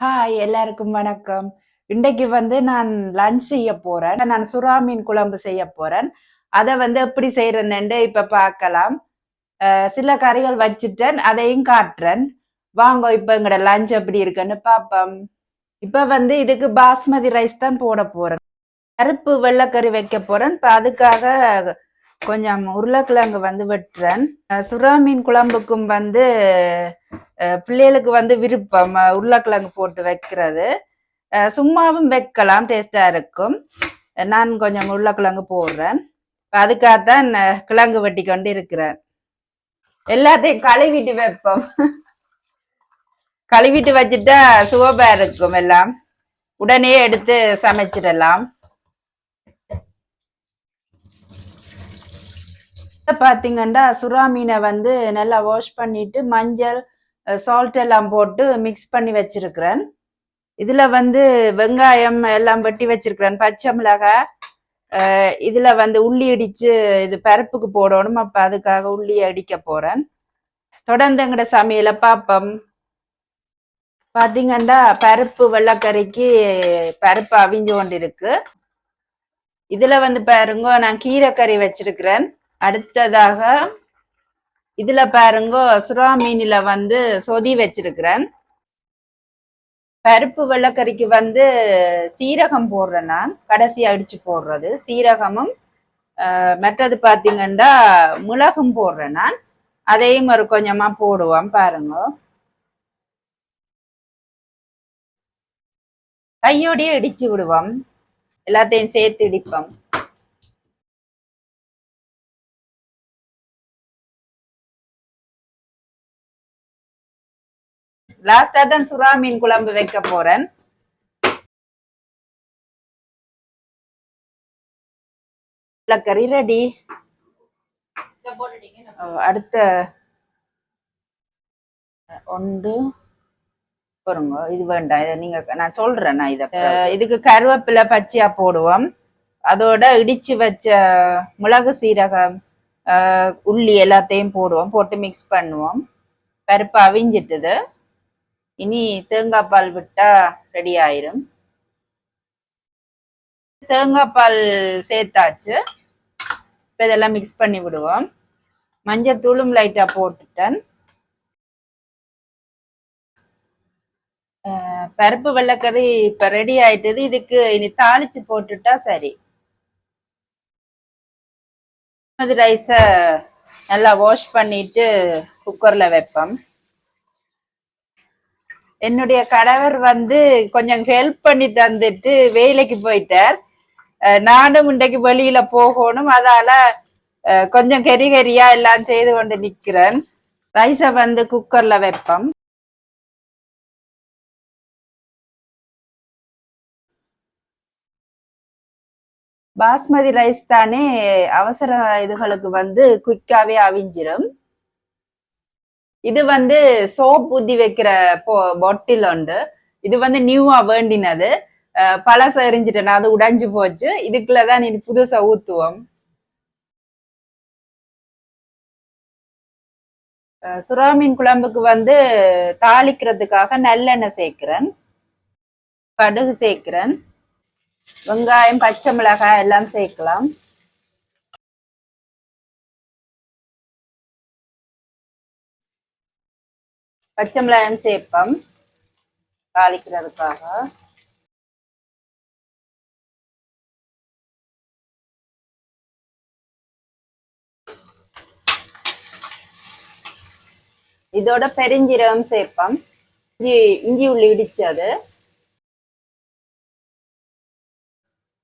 Hi எல்லாருக்கும் வணக்கம். இன்றைக்கு வந்து நான் லஞ்ச் செய்ய போறேன். நான் சுறா மீன் குழம்பு செய்ய போறேன். அதை வந்து எப்படி செய்யறேன்னு இப்ப பார்க்கலாம். சில கறிகள் வச்சுட்டேன். அதையும் காட்டுறேன். வாங்க இப்ப எங்கட லஞ்ச் எப்படி இருக்குன்னு பார்ப்போம். இப்ப வந்து இதுக்கு பாஸ்மதி ரைஸ் தான் போட போறேன். கருப்பு வெள்ளைக்கறி வைக்க போறேன். இப்ப அதுக்காக கொஞ்சம் உருளைக்கிழங்கு வந்து வெட்டுறேன். சுறா மீன் குழம்புக்கும் வந்து பிள்ளைகளுக்கு வந்து விருப்பம் உருளைக்கிழங்கு போட்டு வைக்கிறது. சும்மாவும் வைக்கலாம் டேஸ்டாக இருக்கும். நான் கொஞ்சம் உருளைக்கிழங்கு போடுறேன். அதுக்காகத்தான் கிழங்கு வெட்டி கொண்டு இருக்கிறேன். எல்லாத்தையும் கழுவிட்டு வைப்போம். கழுவிட்டு வச்சுட்டா சுவபா இருக்கும் எல்லாம். உடனே எடுத்து சமைச்சிடலாம். பார்த்தீங்கன்னா சுறா மீனை வந்து நல்லா வாஷ் பண்ணிட்டு மஞ்சள் சால்ட் எல்லாம் போட்டு மிக்ஸ் பண்ணி வச்சிருக்கிறேன். இதுல வந்து வெங்காயம் எல்லாம் வெட்டி வச்சிருக்கிறேன். பச்சை மிளகாய் இதில் இதுல வந்து உள்ளி இடிச்சு இது பருப்புக்கு போடணும். அப்ப அதுக்காக உள்ளி அடிக்க போறேன். தொடர்ந்து எங்கட சமையல பாப்போம். பாத்தீங்கன்னா பருப்பு வெள்ளைக்கறிக்கு பருப்பு அவிஞ்சு கொண்டு இருக்கு இதுல வந்து பாருங்க நான் கீரைக்கறி வச்சிருக்கிறேன். அடுத்ததாக இதுல பாருங்க சுறா மீனில வந்து சொதி வச்சிருக்கிறேன். பருப்பு வெள்ளக்கறிக்கு வந்து சீரகம் போடுறேன் நான். கடைசி அடிச்சு போடுறது. சீரகமும் மற்றது பாத்தீங்கன்னா மிளகும் போடுறேன் நான். அதையும் ஒரு கொஞ்சமா போடுவோம் பாருங்க. கையோடய இடிச்சு விடுவோம். எல்லாத்தையும் சேர்த்து இடிப்போம். லாஸ்டா தான் சுறா மீன் குழம்பு வைக்க போறேன். கறி ரெடி அடுத்த ஒன்று. பாருங்க இது வேண்டாம் இதை நீங்க நான் சொல்றேன் நான் இதை. இதுக்கு கருவேப்பிலை பச்சையா போடுவோம். அதோட இடிச்சு வச்ச மிளகு சீரகம் உள்ளி எல்லாத்தையும் போடுவோம் போட்டு மிக்ஸ் பண்ணுவோம். பருப்பு அவிஞ்சிட்டுது. இனி தேங்காய் பால் விட்டா ரெடி ஆயிரும். தேங்காய் பால் சேர்த்தாச்சு. இப்போ இதெல்லாம் மிக்ஸ் பண்ணி விடுவோம். மஞ்சத்தூளும் லைட்டா போட்டுட்டேன். பருப்பு வெள்ளைக்கறி இப்ப ரெடி ஆயிட்டது. இதுக்கு இனி தாளிச்சு போட்டுட்டா சரி. அது நல்லா வாஷ் பண்ணிட்டு குக்கர்ல வைப்போம். என்னுடைய கணவர் வந்து கொஞ்சம் ஹெல்ப் பண்ணி தந்துட்டு வேலைக்கு போயிட்டார். நானும் இன்றைக்கு வெளியில போகணும். அதால கொஞ்சம் கெரி கெரியா எல்லாம் செய்து கொண்டு நிக்கிறேன். ரைஸ வந்து குக்கர்ல வைப்போம். பாஸ்மதி ரைஸ் தானே அவசர இதுகளுக்கு வந்து குயிக்காவே அவிஞ்சிரும். இது வந்து சோப் ஊத்தி வைக்கிற பொட்டில் உண்டு. இது வந்து நியூவா வேண்டினது. பழச எரிஞ்சிட்டேன் அது உடைஞ்சு போச்சு. இதுக்குள்ளதான் நீ புதுசா ஊத்துவோம். சுறாமீன் சுறா மீன் குழம்புக்கு வந்து தாளிக்கிறதுக்காக நல்லெண்ணெய் சேர்க்கிறேன். கடுகு சேர்க்கிறேன். வெங்காயம் பச்சை மிளகாய் எல்லாம் சேர்க்கலாம். பச்சை மிளகாயம் சேர்ப்போம். தாளிக்கிறதுக்காக. இதோட பெருஞ்சீரகம் சேர்ப்போம். இஞ்சி இஞ்சி உள்ளி இடிச்சது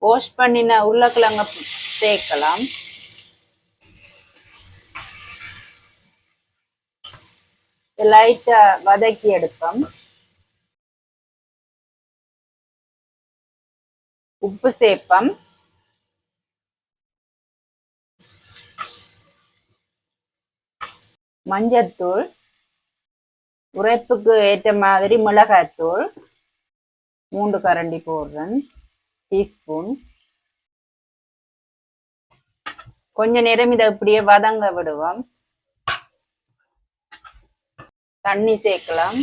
வாஷ் பண்ணின உருளைக்கிழங்க சேர்க்கலாம். லைட்டா வதக்கி எடுப்போம் உப்பு சேர்ப்போம் மஞ்சத்தூள். உரைப்புக்கு ஏற்ற மாதிரி மிளகாய்த்தூள் மூன்று கரண்டி போடுறேன். டீஸ்பூன். கொஞ்ச நேரம் இதை அப்படியே வதங்க விடுவோம். தண்ணி சேர்க்கலாம்.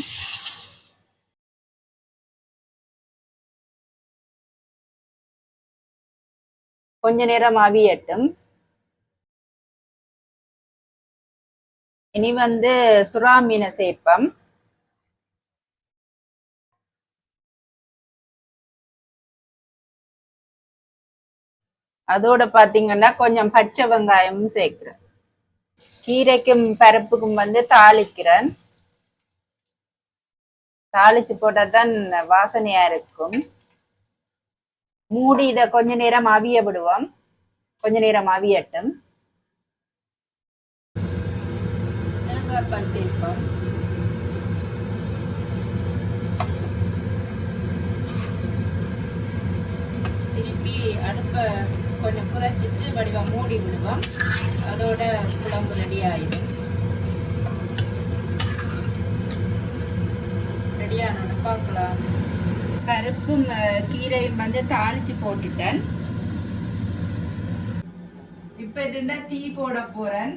கொஞ்ச நேரம் ஆவியட்டும் இனி வந்து சுறா மீனை சேர்ப்போம். அதோட பாத்தீங்கன்னா கொஞ்சம் பச்சை வெங்காயமும் சேர்க்கிறேன். கீரைக்கும் பருப்புக்கும் வந்து தாளிக்கிறேன். தாளிச்சு போட்டால் தான் வாசனையா இருக்கும். மூடி இதை கொஞ்ச நேரம் அவிய விடுவோம். கொஞ்ச நேரம் அவியட்டும். சேர்ப்போம். திருப்பி அடுப்பை கொஞ்சம் குறைச்சிட்டு வடிவம் மூடி விடுவோம். அதோட குழம்பு ரெடி ஆயிடும். பார்க்கலாம். பருப்பும் கீரையும் வந்து தாளிச்சு போட்டுட்டேன். இப்ப என்ன டீ போட போறேன்?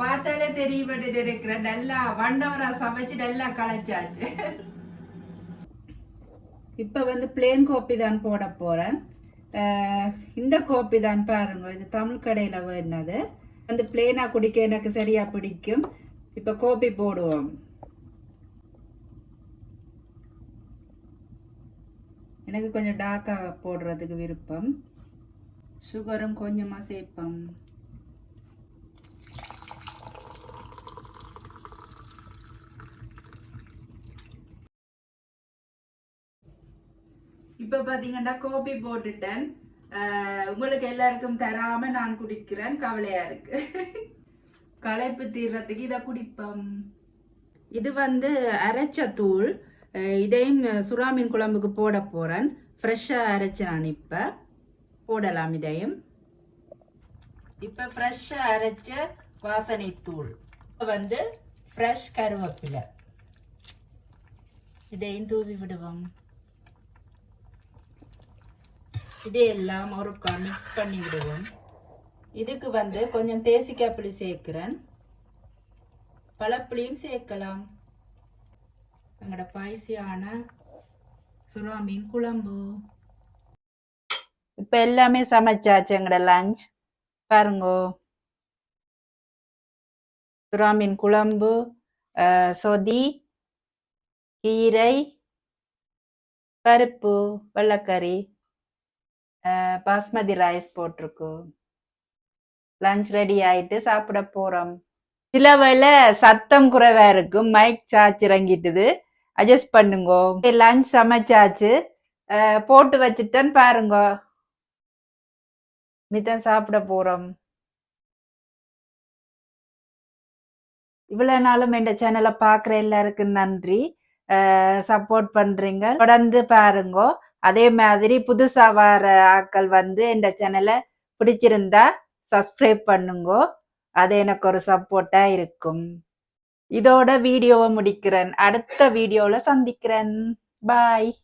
பார்த்தாலே தெரிய வேண்டியது இருக்கிறேன் நல்லா வண்டவரா சமைச்சு நல்லா களைச்சாச்சு. இப்போ வந்து பிளேன் கோப்பி தான் போட போகிறேன் இந்த கோப்பி தான் பாருங்க. இது தமிழ் கடையில் வேணுனது. வந்து பிளேனாக குடிக்க எனக்கு சரியாக பிடிக்கும். இப்போ கோப்பி போடுவோம். எனக்கு கொஞ்சம் டார்க்காக போடுறதுக்கு விருப்பம். சுகரும் கொஞ்சமாக சேர்ப்போம். இப்போ பார்த்தீங்கன்னா கோபி போட்டுட்டேன். உங்களுக்கு எல்லாருக்கும் தராம நான் குடிக்கிறேன். கவலையா இருக்கு. களைப்பு தீர்றதுக்கு இதை குடிப்போம். இது வந்து அரைச்ச தூள். இதையும் சுறா மீன் குழம்புக்கு போட போகிறேன் ஃப்ரெஷ்ஷாக அரைச்ச நான் இப்போ போடலாம் இதையும். இப்போ ஃப்ரெஷ்ஷாக அரைச்ச வாசனை தூள் இப்போ வந்து ஃப்ரெஷ் கருவேப்பிலை. இதையும் தூவி விடுவோம். இதையெல்லாம் ஒருக்கா மிக்ஸ் பண்ணி விடுவோம். இதுக்கு வந்து கொஞ்சம் தேசிக்காய் புளி சேர்க்கிறேன். பழப்புளியும் சேர்க்கலாம். எங்களோட பாய்சியான சுறா மீன் குழம்பு. இப்போ எல்லாமே சமைச்சாச்சு எங்களோட லஞ்ச் பாருங்கோ. சுறா மீன் குழம்பு சொதி கீரை பருப்பு வெள்ளக்கறி பாஸ்மதி ரைஸ் போட்டிருக்கு லஞ்ச் ரெடி ஆயிட்டு சாப்பிட போறோம். சில வேளை சத்தம் குறைவா இருக்கும் மைக் சார்ஜ் இறங்கிட்டுது அட்ஜஸ்ட் பண்ணுங்கோ. லஞ்ச் சமைச்சாச்சு. போட்டு வச்சுட்டேன்னு பாருங்க. மிதான் சாப்பிட போறோம். இவ்வளவு நாளும் இந்த சேனலை பார்க்குற எல்லாருக்கும் நன்றி. சப்போர்ட் பண்றீங்க. தொடர்ந்து பாருங்க. அதே மாதிரி புதுசா வர ஆட்கள் வந்து இந்த சேனலை பிடிச்சிருந்தா சப்ஸ்கிரைப் பண்ணுங்க. அது எனக்கு ஒரு சப்போர்ட்டா இருக்கும். இதோட வீடியோவை முடிக்கிறேன். அடுத்த வீடியோல சந்திக்கிறேன். பாய்